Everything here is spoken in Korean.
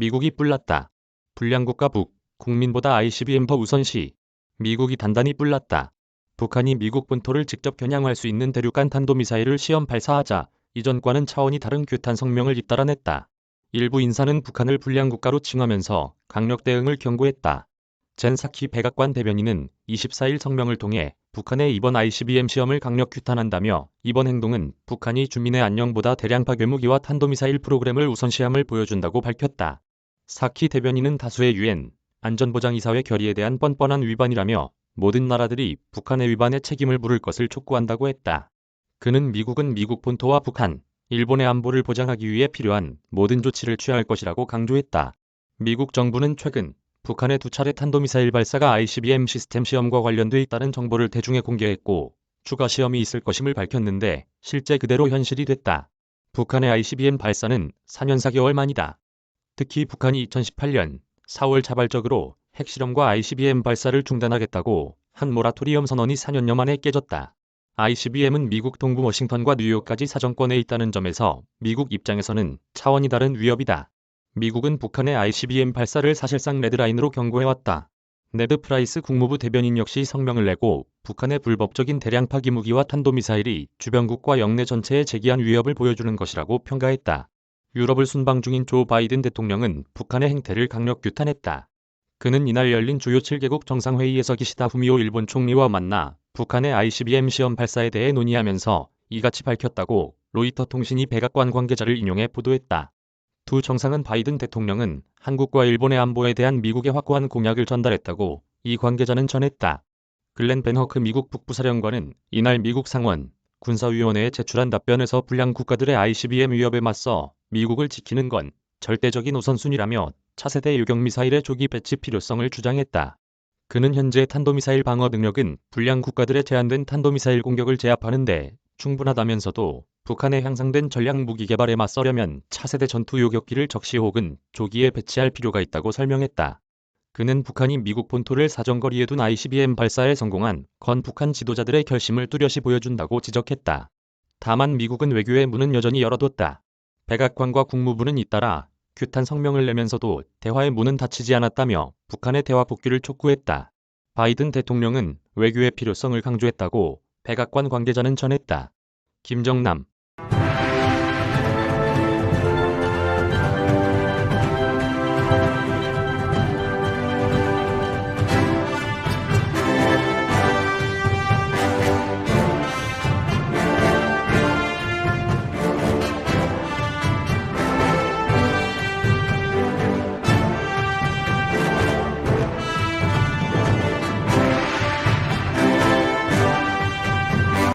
미국이 뿔났다. 불량국가 북, 국민보다 ICBM 더 우선시. 미국이 단단히 뿔났다. 북한이 미국 본토를 직접 겨냥할 수 있는 대륙간 탄도미사일을 시험 발사하자 이전과는 차원이 다른 규탄 성명을 잇따라냈다. 일부 인사는 북한을 불량국가로 칭하면서 강력 대응을 경고했다. 젠사키 백악관 대변인은 24일 성명을 통해 북한의 이번 ICBM 시험을 강력 규탄한다며 이번 행동은 북한이 주민의 안녕보다 대량 파 괴무기와 탄도미사일 프로그램을 우선시함을 보여준다고 밝혔다. 사키 대변인은 다수의 유엔 안전보장이사회 결의에 대한 뻔뻔한 위반이라며 모든 나라들이 북한의 위반에 책임을 물을 것을 촉구한다고 했다. 그는 미국은 미국 본토와 북한, 일본의 안보를 보장하기 위해 필요한 모든 조치를 취할 것이라고 강조했다. 미국 정부는 최근 북한의 두 차례 탄도미사일 발사가 ICBM 시스템 시험과 관련돼 있다는 정보를 대중에 공개했고 추가 시험이 있을 것임을 밝혔는데 실제 그대로 현실이 됐다. 북한의 ICBM 발사는 4년 4개월 만이다. 특히 북한이 2018년 4월 자발적으로 핵실험과 ICBM 발사를 중단하겠다고 한 모라토리엄 선언이 4년여 만에 깨졌다. ICBM은 미국 동부 워싱턴과 뉴욕까지 사정권에 있다는 점에서 미국 입장에서는 차원이 다른 위협이다. 미국은 북한의 ICBM 발사를 사실상 레드라인으로 경고해왔다. 네드 프라이스 국무부 대변인 역시 성명을 내고 북한의 불법적인 대량 파기 무기와 탄도미사일이 주변국과 영내 전체에 제기한 위협을 보여주는 것이라고 평가했다. 유럽을 순방 중인 조 바이든 대통령은 북한의 행태를 강력 규탄했다. 그는 이날 열린 주요 7개국 정상회의에서 기시다 후미오 일본 총리와 만나 북한의 ICBM 시험 발사에 대해 논의하면서 이같이 밝혔다고 로이터 통신이 백악관 관계자를 인용해 보도했다. 두 정상은 바이든 대통령은 한국과 일본의 안보에 대한 미국의 확고한 공약을 전달했다고 이 관계자는 전했다. 글렌 벤허크 미국 북부사령관은 이날 미국 상원 군사위원회에 제출한 답변에서 불량 국가들의 ICBM 위협에 맞서 미국을 지키는 건 절대적인 우선순위라며 차세대 유경미사일의 조기 배치 필요성을 주장했다. 그는 현재 탄도미사일 방어 능력은 불량 국가들의 제한된 탄도미사일 공격을 제압하는데 충분하다면서도 북한의 향상된 전략 무기 개발에 맞서려면 차세대 전투 요격기를 적시 혹은 조기에 배치할 필요가 있다고 설명했다. 그는 북한이 미국 본토를 사정거리에 둔 ICBM 발사에 성공한 건 북한 지도자들의 결심을 뚜렷이 보여준다고 지적했다. 다만 미국은 외교의 문은 여전히 열어뒀다. 백악관과 국무부는 잇따라 규탄 성명을 내면서도 대화의 문은 닫히지 않았다며 북한의 대화 복귀를 촉구했다. 바이든 대통령은 외교의 필요성을 강조했다고 백악관 관계자는 전했다. 김정남